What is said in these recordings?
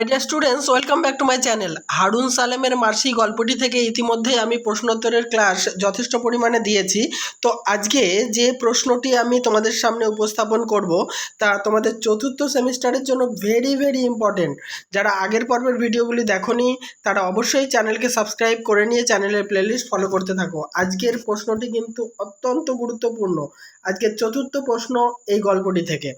Dear students welcome back to my channel Harun সালেমের mercy গল্পটি থেকে ইতিমধ্যেই আমি প্রশ্নোত্তরের ক্লাস যথেষ্ট পরিমাণে দিয়েছি। তো আজকে যে প্রশ্নটি আমি তোমাদের সামনে উপস্থাপন করব, তা তোমাদের চতুর্থ সেমিস্টারের জন্য ভেরি ভেরি ইম্পর্টেন্ট যারা আগের পর্বের ভিডিওগুলি দেখোনি, তারা অবশ্যই চ্যানেলকে সাবস্ক্রাইব করে নিয়ে চ্যানেলের প্লেলিস্ট ফলো করতে থাকো। আজকের প্রশ্নটি কিন্তু অত্যন্ত গুরুত্বপূর্ণ। আজকের চতুর্থ প্রশ্ন এই গল্পটি থেকে।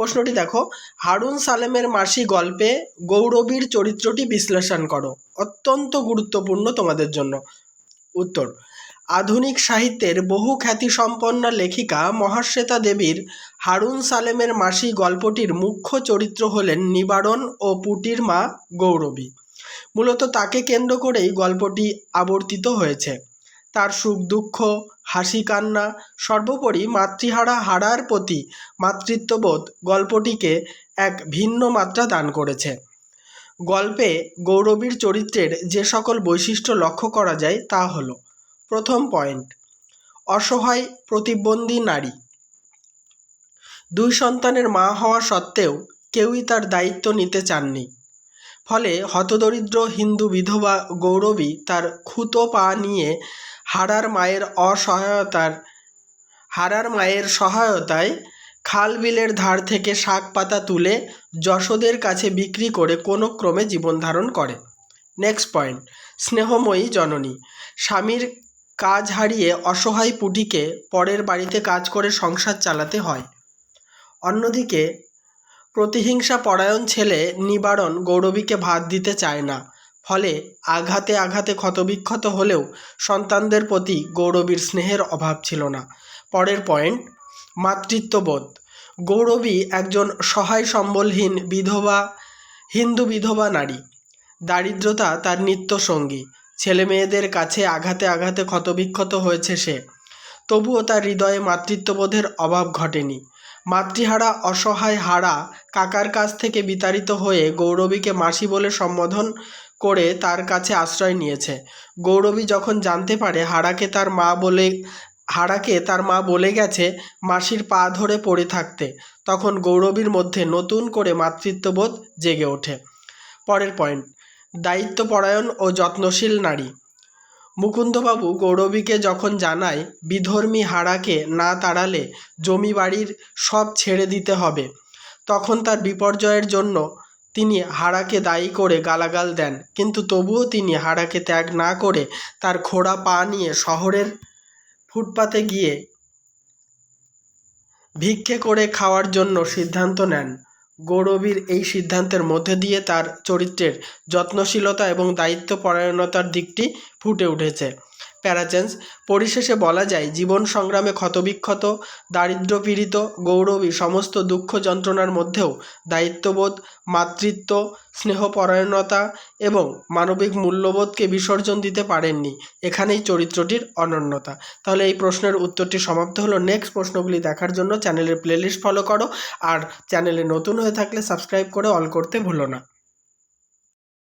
প্রশ্নটি দেখো। হারুন সালেমের মাসি গল্পে গৌরবীর চরিত্রটি বিশ্লেষণ করো। অত্যন্ত গুরুত্বপূর্ণ তোমাদের জন্য। উত্তর, আধুনিক সাহিত্যের বহু খ্যাতিসম্পন্ন লেখিকা মহাশ্বেতা দেবীর হারুন সালেমের মাসি গল্পটির মুখ্য চরিত্র হলেন নিবারণ ও পুটির মা গৌরবী। মূলত তাকে কেন্দ্র করেই গল্পটি আবর্তিত হয়েছে। তার সুখ দুঃখ, হাসি কান্না, সর্বোপরি মাতৃহারা হারার প্রতি মাতৃত্ববোধ গল্পটিকে এক ভিন্ন মাত্রা দান করেছে। গল্পে গৌরবীর চরিত্রের যে সকল বৈশিষ্ট্য লক্ষ্য করা যায় তা হলো, প্রথম পয়েন্ট, অসহায় প্রতিবন্ধী নারী। দুই সন্তানের মা হওয়া সত্ত্বেও কেউই তার দায়িত্ব নিতে চাননি। ফলে হতদরিদ্র হিন্দু বিধবা গৌরবী তার খুতো পা নিয়ে হারার মায়ের অসহায়তার, হারার মায়ের সহায়তায় খাল বিলের ধার থেকে শাক পাতা তুলে যশোদের কাছে বিক্রি করে কোনো ক্রমে জীবন ধারণ করে। নেক্সট পয়েন্ট স্নেহময়ী জননী। স্বামীর কাজ হারিয়ে অসহায় পুটিকে পরের বাড়িতে কাজ করে সংসার চালাতে হয়। অন্যদিকে প্রতিহিংসা পরায়ণ ছেলে নিবারণ গৌরবীকে ভাত দিতে চায় না, ফলে আঘাতে আঘাতে ক্ষতবিক্ষত হলেও সন্তানদের প্রতি গৌরবীর স্নেহের অভাব ছিল না। পরের পয়েন্ট, মাতৃত্ববোধ। গৌরবী একজন সহায় সম্বলহীন বিধবা, হিন্দু বিধবা নারী। দারিদ্রতা তার নিত্য সঙ্গী। ছেলে মেয়েদের কাছে আঘাতে আঘাতে ক্ষতবিক্ষত হয়েছে সে। তবুও তার হৃদয়ে মাতৃত্ববোধের অভাব ঘটেনি। মাতৃহারা অসহায় হারা কাকার কাছ থেকে বিতাড়িত হয়ে গৌরবীকে মাসি বলে সম্বোধন করে তার কাছে আশ্রয় নিয়েছে। গৌরবী যখন জানতে পারে হারাকে তার মা বলে, হারাকে তার মা বলে গেছে মাসির পা ধরে পড়ে থাকতে, তখন গৌরবীর মধ্যে নতুন করে মাতৃত্ববোধ জেগে ওঠে। পরের পয়েন্ট দায়িত্বপরায়ণ ও যত্নশীল নারী। মুকুন্দবাবু গৌরবীকে যখন জানায়, বিধর্মী হারাকে না তাড়ালে জমি বাড়ির সব ছেড়ে দিতে হবে, তখন তার বিপর্যয়ের জন্য তিনি হারাকে দায়ী করে গালাগাল দেন। কিন্তু তবুও তিনি হারাকে ত্যাগ না করে তার খোড়া পা নিয়ে শহরের ফুটপাতে গিয়ে ভিক্ষে করে খাওয়ার জন্য সিদ্ধান্ত নেন। গৌরবীর এই সিদ্ধান্তের মধ্যে দিয়ে তার চরিত্রের যত্নশীলতা এবং দায়িত্বপরায়ণতার দিকটি ফুটে উঠেছে। প্যারাচেন্স পরিশেষে বলা যায়, জীবন সংগ্রামে ক্ষতবিক্ষত দারিদ্র্যপীড়িত গৌরবী সমস্ত দুঃখ যন্ত্রণার মধ্যেও দায়িত্ববোধ, মাতৃত্ব, স্নেহপরায়ণতা এবং মানবিক মূল্যবোধকে বিসর্জন দিতে পারেননি। এখানেই চরিত্রটির অনন্যতা। তাহলে এই প্রশ্নের উত্তরটি সমাপ্ত হলো। নেক্সট প্রশ্নগুলি দেখার জন্য চ্যানেলের প্লেলিস্ট ফলো করো আর চ্যানেলে নতুন হয়ে থাকলে সাবস্ক্রাইব করে অল করতে ভুলো না।